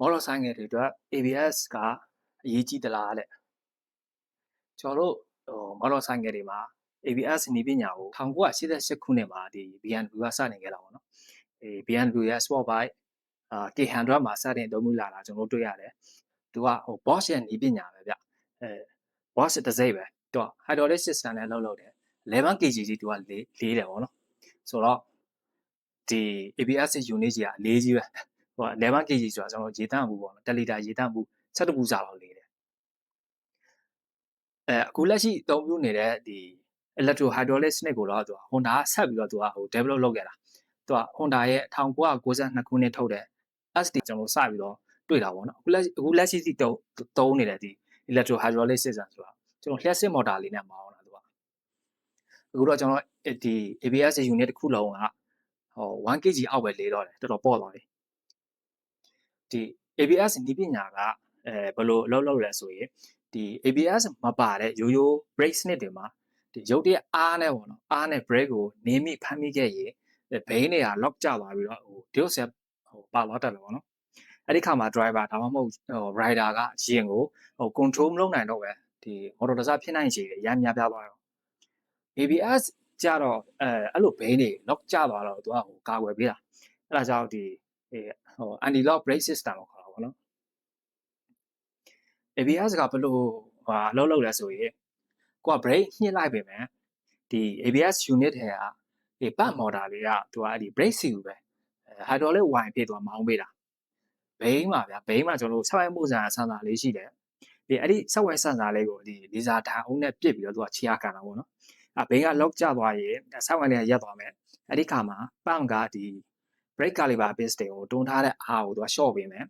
မော်တော်ဆိုင်ငယ်တွေအတွက် ABS ကအရေးကြီးသလားတဲ့ကျွန်တော်တို့ဟိုမော်တော်ဆိုင်ငယ်တွေမှာ ABS နည်းပညာကို1988ခုနှစ်မှာဒီ BMW ကစတင်ခဲ့တာပေါ့နော်အဲ BMW ရဲ့ Sport Bike အာ K100 မှာစတင်အသုံးပြုလာတာကျွန်တော်တို့တွေ့ရတယ်သူကဟို Bosch ရဲ့နည်းပညာပဲဗျအဲ Bosch တစ်စိမ့်ပဲသူက hydraulic system နဲ့လုပ်လုပ်တယ်11 kg ကြီးသူကလေးလေးတယ်ပေါ့နော်ဆိုတော့ဒီ ABS unit ကြီးကလေးကြီးပဲ ဟို11 kg ဆိုတာကျွန်တော်ရေတန့်မှုပေါ့နော်1လီတာရေတန့်မှု17ပူစာလောက်လေးတယ်အဲအခုလက်ရှိအသုံးပြုနေတဲ့ဒီ electro hydraulic စနစ်ကိုတော့သူက Honda ကဆက်ပြီးတော့သူကဟို develop လုပ်ခဲ့တာသူက Honda ရဲ့1992ခုနှစ်ထုတ်တဲ့ SD ကျွန်တော်စပြီးတော့တွေ့တာပေါ့နော်အခုလက်အခုလက်ရှိစီတုံးတုံးနေတဲ့ဒီ electro hydraulic system ဆိုတာကျွန်တော်လျှက်စစ်မော်တာလေးနဲ့မောင်းတာသူကအခုတော့ကျွန်တော်ဒီ ABS unit တစ်ခုလုံးကဟို 1kg အောက်ပဲလေးတော့တယ်တော်တော်ပေါ့သွားပြီ ဒီ ABS ဒီပညာကအဲဘယ်လိုအလုပ်လုပ်လဲဆိုရင်ဒီ ABS မပါတဲ့ရိုးရိုး brake စနစ်တွေမှာဒီရုပ်တရက်အားနဲ့ပေါ့နော်အားနဲ့ brake ကိုနင်းမိဖမ်းမိခဲ့ရင်ဘိန်းတွေက lock ကျသွားပြီးတော့ဟို diode set ဟိုပါသွားတယ်လို့ပေါ့နော်အဲ့ဒီခါမှာ driver ဒါမှမဟုတ်ဟို rider ကရင်ကိုဟို control မလုပ်နိုင်တော့ပဲဒီ motor တစားဖြစ်နိုင်ခြေရမ်းများပြားသွားတော့ ABS ကြတော့အဲအဲ့လိုဘိန်းတွေ lock ကျသွားတော့သူကဟိုကာကွယ်ပေးတာအဲ့ဒါကြောင့်ဒီ ဟို anti lock brake system ကိုခေါ်တာပေါ့နော် ABS ကဘယ်လိုဟာအလုပ်လုပ်လဲဆိုရင်ကိုက brake ညှစ်လိုက်ပြီမယ်ဒီ ABS unit ထဲကဒီပတ်မော်တာတွေကသူကအဲ့ဒီ brake စီကိုပဲ hydraulic wire ဖြစ်သွားမောင်းပေးတာဘိန်းပါဗျာဘိန်းမှာကျွန်တော်တို့ဆက်ဝိုင်းမှုစံဆန်စာလေးရှိတယ်ဒီအဲ့ဒီဆက်ဝိုင်းဆန်စာလေးကိုဒီလေဆာဓာတ်အုံးနဲ့ပစ်ပြီးတော့သူကခြေရခံတာပေါ့နော်အဲဘိန်းက lock ကျသွားရင်ဆက်ဝိုင်းလေးရက်သွားမယ်အဲ့ဒီခါမှာပန့်ကဒီ brake caliper base တွေကိုတွန်းထားတဲ့အားကိုသူက short ပေးမယ်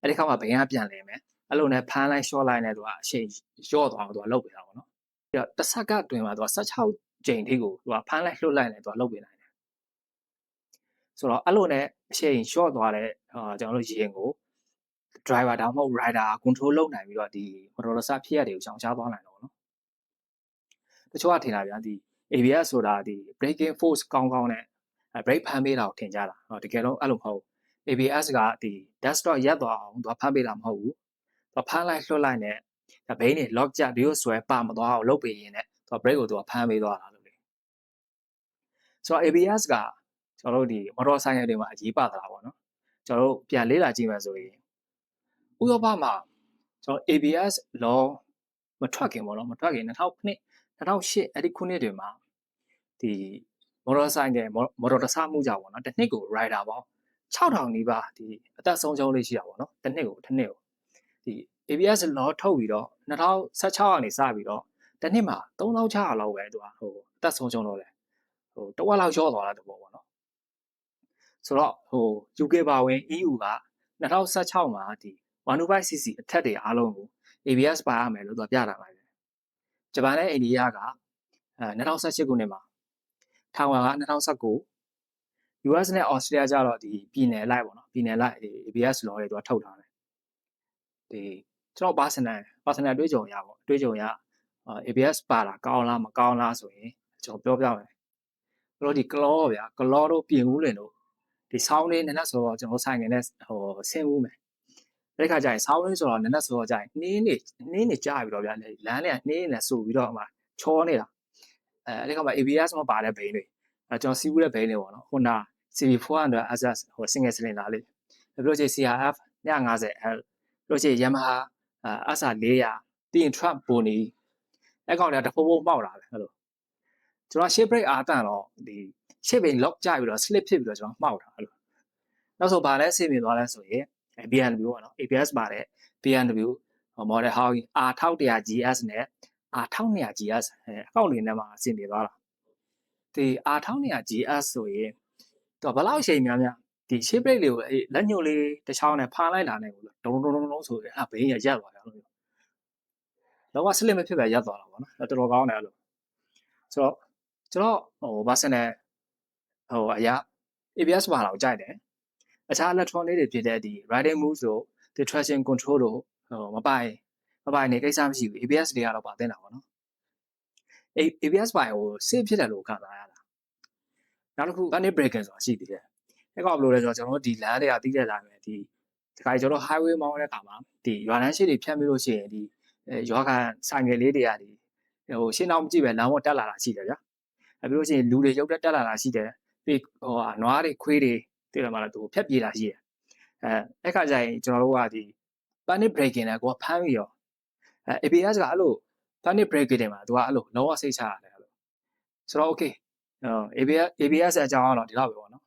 အဲ့ဒီခါမှာဘိန်းကပြန်လဲမယ်အဲ့လိုနဲ့ဖမ်းလိုက် short လိုက်နဲ့သူကအရှိန်ရော့သွားအောင်သူကလုပ်ပေးတာပေါ့နော်ပြီးတော့တစ်ဆက်ကတွင်မှာသူက16ကြိမ်ထိကိုသူကဖမ်းလိုက်လှုပ်လိုက်နဲ့သူကလုပ်ပေးနိုင်တယ်ဆိုတော့အဲ့လိုနဲ့အရှိန် short သွားတဲ့အာကျွန်တော်တို့ရင်ကို driver ဒါမှမဟုတ် rider control လုပ်နိုင်ပြီးတော့ဒီ motor ဆဖြစ်ရတွေကိုရှောင်ရှားသွားနိုင်တော့နော်တချို့ကထင်တာဗျာဒီ ABS ဆိုတာဒီ braking force ကောင်းကောင်းနဲ့ brake ဖမ်းပေးတာကိုထင်ကြတာဟောတကယ်တော့အဲ့လိုမဟုတ် ABS ကဒီ desktop ရက်သွားအောင်သူကဖမ်းပေးတာမဟုတ်ဘူးသူဖမ်းလိုက်လွှတ်လိုက်နဲ့ဘိန်းတွေ lock ကြဒီလိုဆွဲပါမသွားအောင်လုပ်ပေးရင်လည်းသူ brake ကိုသူကဖမ်းပေးသွားတာလို့လေဆိုတော့ ABS ကကျွန်တော်တို့ဒီ motor cycle တွေမှာအရေးပါသလားပေါ့နော်ကျွန်တော်တို့ပြန်လေ့လာကြည့်မှဆိုရင်ဥရောပမှာကျွန်တော် ABS law မထွက်ခင်ပေါ့နော်မထွက်ခင်2009 2008အဲ့ဒီခုနှစ်တွေမှာဒီ motor cycle motor တဆမှုကြပေါ့နော်တစ်နှစ်ကို rider ပေါင်း6000နီးပါးဒီအသက်ဆုံးရှုံးလေးရှိတာပေါ့နော်တစ်နှစ်ကိုတစ်နှစ်ကိုဒီ ABS law ထုတ်ပြီးတော့2016ကနေစပြီးတော့တစ်နှစ်မှာ3600လောက်ပဲသူကဟိုအသက်ဆုံးရှုံးတော့တယ်ဟိုတဝက်လောက်ရော့သွားတာတဘောပေါ့နော်ဆိုတော့ဟို UK ပါဝင် EU က2016မှာဒီ 125cc အထက်တွေအားလုံးကို ABS ပါရမယ်လို့သူပြတာပါပဲဂျပန်နဲ့အိန္ဒိယကအဲ2018ခုနှစ်မှာ ထိုင်ဝမ်က2019 US နဲ့ Australia ကျတော့ဒီပြည်နယ်လိုက်ပေါ့နော်ပြည်နယ်လိုက်ဒီ ABS law တွေသူကထုတ်ထားတယ်ဒီကျွန်တော် personal personal တွေးကြုံရပေါ့တွေးကြုံရ ABS ပါတာကောင်းလားမကောင်းလားဆိုရင်ကျွန်တော်ပြောပြမယ်ကျွန်တော်ဒီ claw ဗျာ claw တို့ပြင်ဦးလင်တို့ဒီ sound လေးနည်းနည်းဆိုတော့ကျွန်တော်ဆိုင်ငယ်နဲ့ဟိုဆင်းဦးမယ်အဲ့ဒီခါကျရင် sound လေးဆိုတော့နည်းနည်းဆိုတော့ကျရင်နှင်းနေနှင်းနေကြားပြီးတော့ဗျာလမ်းလေးကနှင်းနေဆူပြီးတော့မှချောနေတာ အဲအဲ့ဒီခါမှာ ABS မပါတဲ့ဘိန်းတွေအဲကျွန်တော်စီးဘူးတဲ့ဘိန်းတွေပေါ့နော် Honda CB400 SS ဟို single cylinder လေးပြီးတော့ကျ CRF 150L ပြီးတော့ကျ Yamaha အာ SR 400ပြီးရင် truck pony အဲ့ကောင်တွေကတဖိုးဖိုးပေါက်လာတယ်အဲ့လိုကျွန်တော် shape brake အားတန်တော့ဒီ shape brake lock ကြပြီးတော့ slip ဖြစ်ပြီးတော့ကျွန်တော်မှောက်တာအဲ့လိုနောက်ဆိုဗာလဲဆင်ပြေသွားလဲဆိုရင် BMW ပေါ့နော် ABS ပါတဲ့ BMW model ဟောင်း R1100 GS နဲ့ R1200 GS အဲအကောင့်တွေနဲ့မှအဆင်ပြေသွားတာဒီ R1200 GS ဆိုရင်တော့ဘယ်လောက်အချိန်များများဒီ shape brake လေးကိုလက်ညှိုးလေးတစ်ချောင်းနဲ့ဖားလိုက်တာနဲ့ကိုဒုံဒုံဒုံဒုံဆိုရင်အဲ့ဘေးရရက်သွားတယ်အဲ့လိုလောက slip မဖြစ်ပဲရက်သွားတာပေါ့နော်တော်တော်ကောင်းတယ်အဲ့လိုဆိုတော့ကျွန်တော်ဟို version နဲ့ဟိုအရာ ABS ပါလာကိုကြိုက်တယ်အခြား electronic တွေဖြစ်တဲ့ဒီ riding moves တို့ the traction control တို့ဟိုမပိုင် မပိုင်နေကိစ္စမရှိဘူး ABS တွေကတော့ပါတင်တာပေါ့နော် ABS ပိုင်ဟို safe ဖြစ်တယ်လို့ခံစားရတာနောက်တစ်ခု panic braking ဆိုတာရှိသေးတယ်အဲ့ကောင်ဘယ်လိုလဲဆိုတော့ကျွန်တော်တို့ဒီလမ်းတွေကတီးတဲ့တိုင်းပဲဒီဒီခါကျတော့ highway မောင်းတဲ့အခါမှာဒီရွာလမ်းရှိတွေဖြတ်ပြီးလို့ရှိရင်ဒီအဲရွာခံဆိုင်ငယ်လေးတွေကဒီဟိုရှင်းအောင်မကြည့်ပဲလမ်းပေါ်တက်လာတာရှိတယ်ဗျာအဲပြီးလို့ရှိရင်လူတွေရုပ်တက်တက်လာတာရှိတယ်ပြီးဟိုဟာနွားတွေခွေးတွေသိတယ်မလားသူဖြတ်ပြေးတာရှိတယ်အဲအဲ့ခါကျရင်ကျွန်တော်တို့ကဒီ panic braking နဲ့ကိုကဖမ်းပြီးတော့ အဲ ABS ကအဲ့လို panic braking တွေမှာသူကအဲ့လိုလုံးဝစိတ်ချရတယ်အဲ့လိုဆိုတော့ okay အော် ABS ABS အကြောင်းကတော့ဒီလောက်ပဲပေါ့နော်